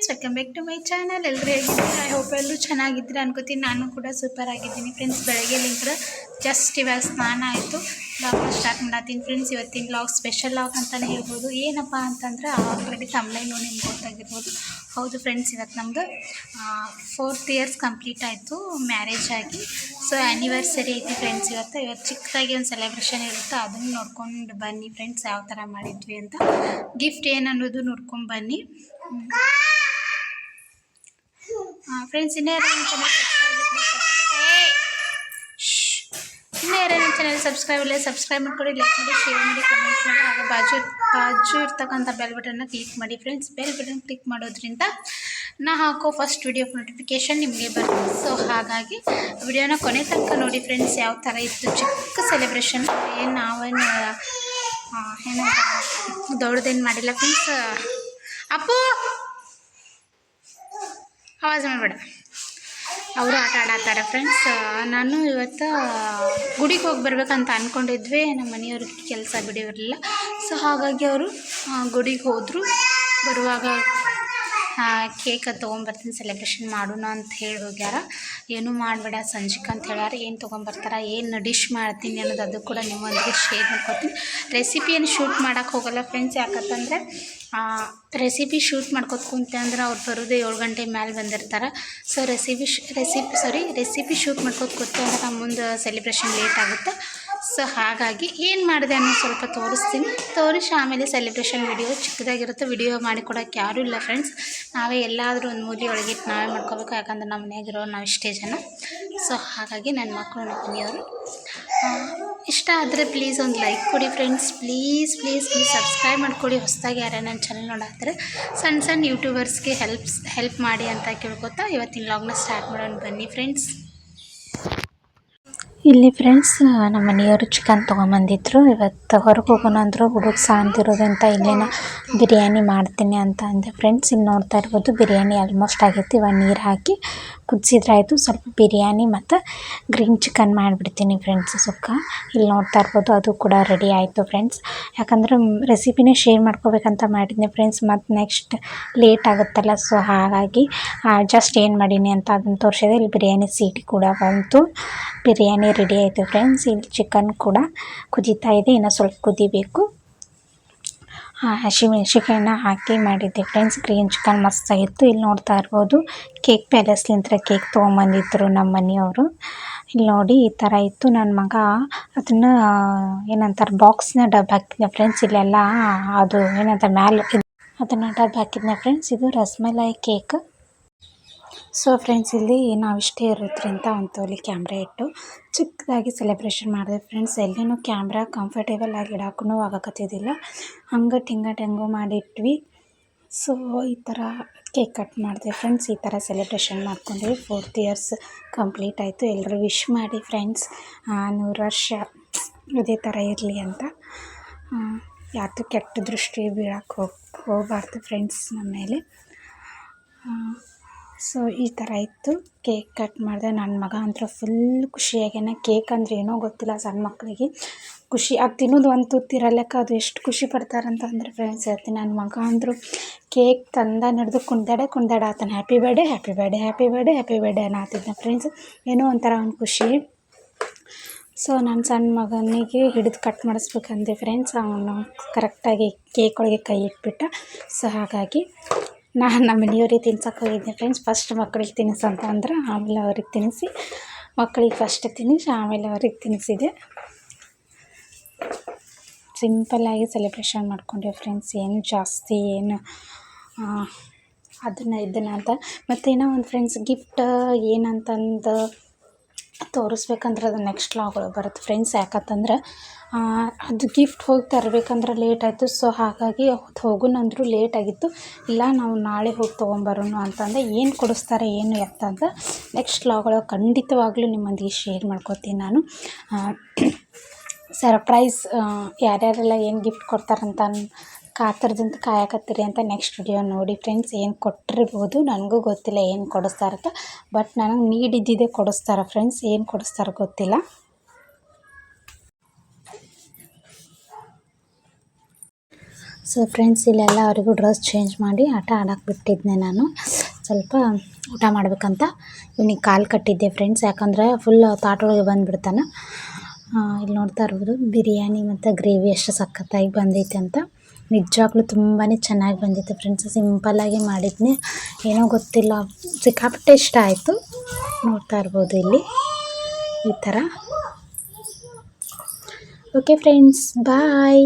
Friends welcome back to my channel ಎಲ್ಲರೂ ಹೇಗಿದ್ದೀರಾ? I hope ಎಲ್ಲರೂ ಚೆನ್ನಾಗಿದ್ದೀರಾ ಅನ್ಕೋತೀನಿ. ನಾನು ಕೂಡ ಸೂಪರ್ ಆಗಿದ್ದೀನಿ. ಫ್ರೆಂಡ್ಸ್ ಬೆಳಗ್ಗೆಲಿಂತ್ರ ಜಸ್ಟ್ ಇವಾಗ ಸ್ನಾನ ಆಯಿತು. ಬ್ಲಾಗ್ನ ಸ್ಟಾರ್ಟ್ ಮಾಡತ್ತೀನಿ. ಫ್ರೆಂಡ್ಸ್ ಇವತ್ತಿನ ಬ್ಲಾಗ್ ಸ್ಪೆಷಲ್ ಲಾಗ್ ಅಂತಲೇ ಹೇಳ್ಬೋದು. ಏನಪ್ಪ ಅಂತಂದ್ರೆ ಆಲ್ರೆಡಿ ತಮ್ಲೈನು ನಿಮ್ಗೆ ಗೊತ್ತಾಗಿರ್ಬೋದು. ಹೌದು ಫ್ರೆಂಡ್ಸ್ ಇವತ್ತು ನಮ್ಮದು ಫೋರ್ತ್ ಇಯರ್ಸ್ ಕಂಪ್ಲೀಟ್ ಆಯಿತು ಮ್ಯಾರೇಜ್ ಆಗಿ. ಸೊ ಆ್ಯನಿವರ್ಸರಿ ಐತಿ ಫ್ರೆಂಡ್ಸ್ ಇವತ್ತು. ಇವತ್ತು ಚಿಕ್ಕದಾಗಿ ಒಂದು ಸೆಲೆಬ್ರೇಷನ್ ಇರುತ್ತೆ. ಅದನ್ನು ನೋಡ್ಕೊಂಡು ಬನ್ನಿ ಫ್ರೆಂಡ್ಸ್ ಯಾವ ಥರ ಮಾಡಿದ್ವಿ ಅಂತ. ಗಿಫ್ಟ್ ಏನು ಅನ್ನೋದು ನೋಡ್ಕೊಂಡು ಬನ್ನಿ. ಫ್ರೆಂಡ್ಸ್ ಇನ್ನೇ ಇನ್ನೂ ಯಾರು ಚಾನಲ್ ಸಬ್ಸ್ಕ್ರೈಬ್ ಇಲ್ಲ ಸಬ್ಸ್ಕ್ರೈಬ್ ಮಾಡ್ಕೊಳ್ಳಿ ಲೈಕ್ ಮಾಡಿ ಶೇರ್ ಮಾಡಿ ಕಮೆಂಟ್ ಮಾಡಿ, ಹಾಗೆ ಬಾಜು ಬಾಜು ಇರ್ತಕ್ಕಂಥ ಬೆಲ್ ಬಟನ್ನ ಕ್ಲಿಕ್ ಮಾಡಿ ಫ್ರೆಂಡ್ಸ್ ಬೆಲ್ ಬಟನ್ ಕ್ಲಿಕ್ ಮಾಡೋದ್ರಿಂದ ನಾ ಹಾಕೋ ಫಸ್ಟ್ ವಿಡಿಯೋ ನೋಟಿಫಿಕೇಷನ್ ನಿಮಗೆ ಬರುತ್ತೆ. ಸೊ ಹಾಗಾಗಿ ವಿಡಿಯೋನ ಕೊನೆ ತನಕ ನೋಡಿ ಫ್ರೆಂಡ್ಸ್ ಯಾವ ಥರ ಇತ್ತು ಚಿಕ್ಕ ಸೆಲೆಬ್ರೇಷನ್ ಏನು ನಾವೇನು ಏನು ದೊಡ್ಡದೇನು ಮಾಡಿಲ್ಲ ಫ್ರೆಂಡ್ಸ್ ಅಪ್ಪು! ಆವಾಜ್ ಮಾಡಬೇಡ. ಅವರು ಆಟ ಆಡತ್ತಾರೆ ಫ್ರೆಂಡ್ಸ್ ನಾನು ಇವತ್ತು ಗುಡಿಗೆ ಹೋಗಿ ಬರಬೇಕಂತ ಅಂದ್ಕೊಂಡಿದ್ವಿ ನಮ್ಮ ಮನೆಯವ್ರಿಗೆ ಕೆಲಸ ಬಿಡಿರಲಿಲ್ಲ. ಸೊ ಹಾಗಾಗಿ ಅವರು ಗುಡಿಗೆ ಹೋದರು. ಬರುವಾಗ ಕೇಕ್ ತೊಗೊಂಬರ್ತೀನಿ ಸೆಲೆಬ್ರೇಷನ್ ಮಾಡೋಣ ಅಂತ ಹೇಳಿ ಹೋಗ್ಯಾರ. ಏನೂ ಮಾಡಬೇಡ ಸಂಜಿಕ ಅಂತ ಹೇಳ್ಯಾರ, ಏನು ತೊಗೊಂಬರ್ತಾರ, ಏನು ಡಿಶ್ ಮಾಡ್ತೀನಿ ಅನ್ನೋದು ಅದು ಕೂಡ ನಿಮ್ಮೊಂದಿಗೆ ಶೇರ್ ಮಾಡ್ಕೊತೀನಿ. ರೆಸಿಪಿ ಏನು ಶೂಟ್ ಮಾಡೋಕ್ಕೆ ಹೋಗಲ್ಲ ಫ್ರೆಂಡ್ಸ್ ಯಾಕಂತಂದರೆ ರೆಸಿಪಿ ಶೂಟ್ ಮಾಡ್ಕೊತ ಕುಂತೆ ಅಂದ್ರೆ ಅವ್ರು ಬರೋದು ಏಳು ಗಂಟೆ ಮೇಲೆ ಬಂದಿರ್ತಾರೆ. So recipe recipe sorry recipe shoot ಮಾಡ್ಕೊತ ಕೂತೆ ಅಂದ್ರೆ ನಮ್ಮ ಮುಂದೆ ಸೆಲೆಬ್ರೇಷನ್ ಲೇಟ್ ಆಗುತ್ತೆ. ಸೊ ಹಾಗಾಗಿ ಏನು ಮಾಡಿದೆ ಅನ್ನೋ ಸ್ವಲ್ಪ ತೋರಿಸ್ತೀನಿ. ತೋರಿಸಿ ಆಮೇಲೆ ಸೆಲೆಬ್ರೇಷನ್ ವಿಡಿಯೋ ಚಿಕ್ಕದಾಗಿರುತ್ತೆ. ವಿಡಿಯೋ ಮಾಡಿ ಕೊಡೋಕ್ಕೆ ಯಾರೂ ಇಲ್ಲ ಫ್ರೆಂಡ್ಸ್ ನಾವೇ ಎಲ್ಲಾದರೂ ಒಂದು ಮೂಲಿ ಇಟ್ಟು ನಾವೇ ಮಾಡ್ಕೋಬೇಕು. ಯಾಕಂದ್ರೆ ನಮ್ಮ ಮನೆಯಾಗಿರೋ ನಾವು ಇಷ್ಟೇ ಜನ. ಸೊ ಹಾಗಾಗಿ ನನ್ನ ಮಕ್ಕಳು ನಮ್ಮ ಮನೆಯವರು ಇಷ್ಟ ಆದರೆ ಪ್ಲೀಸ್ ಒಂದು ಲೈಕ್ ಕೊಡಿ friends please please please subscribe ಮಾಡ್ಕೊಡಿ. ಹೊಸದಾಗಿ ಯಾರೇ ನನ್ನ ಚಾನಲ್ ನೋಡಾದರೆ ಸಣ್ಣ ಸಣ್ಣ ಯೂಟ್ಯೂಬರ್ಸ್ಗೆ ಹೆಲ್ಪ್ಸ್ ಹೆಲ್ಪ್ ಮಾಡಿ ಅಂತ ಕೇಳ್ಕೊತಾ ಇವತ್ತಿನ ಲಾಗ್ನ ಸ್ಟಾರ್ಟ್ ಮಾಡೋಣ ಬನ್ನಿ ಫ್ರೆಂಡ್ಸ್ ಇಲ್ಲಿ ಫ್ರೆಂಡ್ಸ್ ನಮ್ಮ ಮನೆಯವರು ಚಿಕನ್ ತೊಗೊಂಬಂದಿದ್ರು. ಇವತ್ತು ಹೊರಗೆ ಹೋಗೋಣ ಅಂದ್ರು, ಹುಡುಗ ಸಾಂತಿರೋದಂತ ಇಲ್ಲೇನ ಬಿರಿಯಾನಿ ಮಾಡ್ತೀನಿ ಅಂತ ಅಂದೆ. ಫ್ರೆಂಡ್ಸ್ ಇಲ್ಲಿ ನೋಡ್ತಾ ಇರ್ಬೋದು, ಬಿರಿಯಾನಿ ಆಲ್ಮೋಸ್ಟ್ ಆಗೈತಿ ಇವಾಗ ನೀರು ಹಾಕಿ. ಕುದಿಸಿದ್ರಾಯ್ತು ಸ್ವಲ್ಪ ಬಿರಿಯಾನಿ ಮತ್ತು ಗ್ರೀನ್ ಚಿಕನ್ ಮಾಡಿಬಿಡ್ತೀನಿ ಫ್ರೆಂಡ್ಸ್ ಸುಕ್ಕ. ಇಲ್ಲಿ ನೋಡ್ತಾ ಇರ್ಬೋದು ಅದು ಕೂಡ ರೆಡಿ ಆಯಿತು ಫ್ರೆಂಡ್ಸ್. ಯಾಕಂದ್ರೆ ರೆಸಿಪಿನೇ ಶೇರ್ ಮಾಡ್ಕೋಬೇಕಂತ ಮಾಡಿದ್ನಿ ಫ್ರೆಂಡ್ಸ್ ಮತ್ತು ನೆಕ್ಸ್ಟ್ ಲೇಟ್ ಆಗುತ್ತಲ್ಲ, ಸೊ ಹಾಗಾಗಿ ಜಸ್ಟ್ ಏನು ಮಾಡೀನಿ ಅಂತ ಅದನ್ನು ತೋರಿಸಿದೆ. ಇಲ್ಲಿ ಬಿರಿಯಾನಿ ಸೀಟಿ ಕೂಡ ಬಂತು. ಬಿರಿಯಾನಿ ರೆಡಿ ಆಯಿತು ಫ್ರೆಂಡ್ಸ್. ಇಲ್ಲಿ ಚಿಕನ್ ಕೂಡ ಕುದೀತಾ ಇದೆ. ಇನ್ನು ಸ್ವಲ್ಪ ಕುದಿಬೇಕು. ಹಸಿಮೆಣ್ಸಿಕಾಯನ್ನ ಹಾಕಿ ಮಾಡಿದ್ದೆ. ಫ್ರೆಂಡ್ಸ್ ಗ್ರೀನ್ ಚಿಕನ್ ಮಸ್ತಾಗಿತ್ತು ಇಲ್ಲಿ ನೋಡ್ತಾ ಇರ್ಬೋದು ಕೇಕ್ ಪ್ಯಾಲೇಸ್ಲಿಂತ್ರ ಕೇಕ್ ತೊಗೊಂಬಂದಿದ್ರು ನಮ್ಮ ಮನೆಯವರು. ಇಲ್ಲಿ ನೋಡಿ, ಈ ಥರ ಇತ್ತು. ನನ್ನ ಮಗ ಅದನ್ನ ಏನಂತಾರೆ ಬಾಕ್ಸ್ನ ಡಬ್ಬ ಹಾಕಿದ್ನ ಫ್ರೆಂಡ್ಸ್ ಇಲ್ಲೆಲ್ಲ ಅದು ಏನಂತಾರೆ, ಮ್ಯಾಲೆ ಅದನ್ನ ಡಬ್ಬ ಹಾಕಿದ್ನ ಫ್ರೆಂಡ್ಸ್ ಇದು ರಸ್ಮಲೈ ಕೇಕ್ ಸೊ ಫ್ರೆಂಡ್ಸ್ ಇಲ್ಲಿ ನಾವು ನಾವಿಷ್ಟೇ ಇರೋದ್ರಿಂದ ಒಂದು ತೋಲಿ ಕ್ಯಾಮ್ರಾ ಇಟ್ಟು ಚಿಕ್ಕದಾಗಿ ಸೆಲೆಬ್ರೇಷನ್ ಮಾಡಿದೆ. ಫ್ರೆಂಡ್ಸ್ ಎಲ್ಲಿನೂ ಕ್ಯಾಮ್ರಾ ಕಂಫರ್ಟೇಬಲ್ ಆಗಿ ಇಡಕ್ಕೂ ಆಗಕತ್ತಿದ್ದಿಲ್ಲ ಹಂಗೆ ಟಿಂಗ ಟೆಂಗು ಮಾಡಿಟ್ವಿ. ಸೊ ಈ ಥರ ಕೇಕ್ ಕಟ್ ಮಾಡಿದೆ. ಫ್ರೆಂಡ್ಸ್ ಈ ಥರ ಸೆಲೆಬ್ರೇಷನ್ ಮಾಡ್ಕೊಂಡ್ವಿ. ಫೋರ್ತ್ ಇಯರ್ಸ್ ಕಂಪ್ಲೀಟ್ ಆಯಿತು. ಎಲ್ಲರೂ ವಿಶ್ ಮಾಡಿ ಫ್ರೆಂಡ್ಸ್ ನೂರು ವರ್ಷ ಇದೇ ಥರ ಇರಲಿ ಅಂತ. ಯಾವುದು ಕೆಟ್ಟ ದೃಷ್ಟಿ ಬೀಳಕ್ಕೆ ಹೋಗಿ, ಹೋಗಬಾರ್ದು ಫ್ರೆಂಡ್ಸ್ ನಮ್ಮ ಮೇಲೆ. ಸೊ, ಈ ಥರ ಇತ್ತು. ಕೇಕ್ ಕಟ್ ಮಾಡಿದೆ. ನನ್ನ ಮಗ ಅಂತೂ ಫುಲ್ ಖುಷಿಯಾಗ್ಯಾನ ಕೇಕ್ ಅಂದ್ರೆ ಏನೋ ಗೊತ್ತಿಲ್ಲ ಸಣ್ಣ ಮಕ್ಕಳಿಗೆ ಖುಷಿ, ಅದು ತಿನ್ನೋದು ಒಂದು ತುತ್ತಿರಲ್ಲಕ್ಕ ಅದು ಎಷ್ಟು ಖುಷಿ ಪಡ್ತಾರಂತಂದ್ರೆ ಫ್ರೆಂಡ್ಸ್ ಹೇಳ್ತೀನಿ ನನ್ನ ಮಗ ಅಂದರು ಕೇಕ್ ತಂದ ಹಿಡ್ದು ಕುಣ್ದಾಡೆ ಕುಣ್ದಾಡ ಆತನ. Happy birthday happy birthday happy birthday happy birthday ಅನ್ನತ್ತಿದ್ದ friends ಏನೋ ಒಂಥರ ಒಂದು ಖುಷಿ. ಸೊ ನನ್ನ ಸಣ್ಣ ಮಗನಿಗೆ ಹಿಡಿದು ಕಟ್ ಮಾಡಿಸ್ಬೇಕಂದೆ ಫ್ರೆಂಡ್ಸ್ ಅವನು ಕರೆಕ್ಟಾಗಿ ಕೇಕ್ ಒಳಗೆ ಕೈ ಇಟ್ಬಿಟ್ಟ. ಸೊ, ಹಾಗಾಗಿ ನಾನು ನಮ್ಮ ಮನೆಯವ್ರಿಗೆ ತಿನ್ಸಕ್ಕೆ ಹೋಗಿದ್ದೆ ಫ್ರೆಂಡ್ಸ್ ಫಸ್ಟ್ ಮಕ್ಳಿಗೆ ಅಂತ ಅಂದ್ರೆ, ಆಮೇಲೆ ಅವ್ರಿಗೆ ತಿನ್ನಿಸಿ ಮಕ್ಕಳಿಗೆ ಫಸ್ಟ್ ತಿನ್ನಿಸಿ ಆಮೇಲೆ ಅವ್ರಿಗೆ ತಿನ್ನಿಸಿದೆ ಸಿಂಪಲ್ಲಾಗಿ ಸೆಲೆಬ್ರೇಷನ್ ಮಾಡ್ಕೊಂಡೆ ಫ್ರೆಂಡ್ಸ್ ಏನು ಜಾಸ್ತಿ, ಏನು ಅದನ್ನು, ಇದನ್ನು ಅಂತ. ಮತ್ತು ಏನೋ ಒಂದು ಫ್ರೆಂಡ್ಸ್ ಗಿಫ್ಟ್ ಏನಂತಂದು ತೋರಿಸ್ಬೇಕಂದ್ರೆ ಅದು ನೆಕ್ಸ್ಟ್ ಲಾಗಳು ಬರುತ್ತೆ ಫ್ರೆಂಡ್ಸ್ ಯಾಕಂತಂದ್ರೆ ಅದು ಗಿಫ್ಟ್ ಹೋಗಿ ತರಬೇಕಂದ್ರೆ ಲೇಟ್ ಆಯಿತು. ಸೊ ಹಾಗಾಗಿ ಅವತ್ತು ಹೋಗೋಣಂದ್ರು ಲೇಟ್ ಆಗಿತ್ತು. ಇಲ್ಲ, ನಾವು ನಾಳೆ ಹೋಗಿ ತೊಗೊಂಬರೋಣ ಅಂತಂದೆ ಏನು ಕೊಡಿಸ್ತಾರೆ, ಏನು ಎತ್ತ ಅಂತ ನೆಕ್ಸ್ಟ್ ಲಾಗಳು ಖಂಡಿತವಾಗ್ಲೂ ನಿಮ್ಮೊಂದಿಗೆ ಶೇರ್ ಮಾಡ್ಕೋತೀನಿ ನಾನು. ಸರ್ಪ್ರೈಸ್ ಯಾರ್ಯಾರೆಲ್ಲ ಏನು ಗಿಫ್ಟ್ ಕೊಡ್ತಾರಂತ ಕಾತರದಿಂದ ಕಾಯಕತ್ತೀರಿ ಅಂತ ನೆಕ್ಸ್ಟ್ ವಿಡಿಯೋ ನೋಡಿ ಫ್ರೆಂಡ್ಸ್ ಏನು ಕೊಟ್ಟಿರ್ಬೋದು. ನನಗೂ ಗೊತ್ತಿಲ್ಲ ಏನು ಕೊಡಿಸ್ತಾರಂತ ಬಟ್ ನನಗೆ ನೀಡ್ ಕೊಡಿಸ್ತಾರ ಕೊಡಿಸ್ತಾರೆ ಫ್ರೆಂಡ್ಸ್ ಏನು ಕೊಡಿಸ್ತಾರೋ ಗೊತ್ತಿಲ್ಲ. ಸೊ ಫ್ರೆಂಡ್ಸ್ ಇಲ್ಲೆಲ್ಲ ಅವರಿಗೂ ಡ್ರೆಸ್ ಚೇಂಜ್ ಮಾಡಿ ಆಟ ಆಡೋಕೆ ಬಿಟ್ಟಿದ್ದೆ ನಾನು. ಸ್ವಲ್ಪ ಊಟ ಮಾಡ್ಬೇಕಂತ ಇವನಿಗೆ ಕಾಲು ಕಟ್ಟಿದ್ದೆ ಫ್ರೆಂಡ್ಸ್ ಯಾಕಂದರೆ ಫುಲ್ ತಾಟೊಳಗೆ ಬಂದುಬಿಡ್ತಾನೆ. ಇಲ್ಲಿ ನೋಡ್ತಾ ಇರ್ಬೋದು. ಬಿರಿಯಾನಿ ಮತ್ತು ಗ್ರೇವಿ ಎಷ್ಟು ಸಖತ್ತಾಗಿ ಬಂದೈತೆ ಅಂತ. ನಿಜವಾಗ್ಲೂ ತುಂಬಾ ಚೆನ್ನಾಗಿ ಬಂದಿತ್ತು ಫ್ರೆಂಡ್ಸ್ ಸಿಂಪಲ್ಲಾಗಿ ಮಾಡಿದ್ನಿ. ಏನೋ ಗೊತ್ತಿಲ್ಲ. ಸಿಕ್ಕಾಪಟ್ಟೆ ಇಷ್ಟ ಆಯಿತು. ನೋಡ್ತಾ ಇರ್ಬೋದು ಇಲ್ಲಿ. ಈ ಥರ ಓಕೆ ಫ್ರೆಂಡ್ಸ್ ಬಾಯ್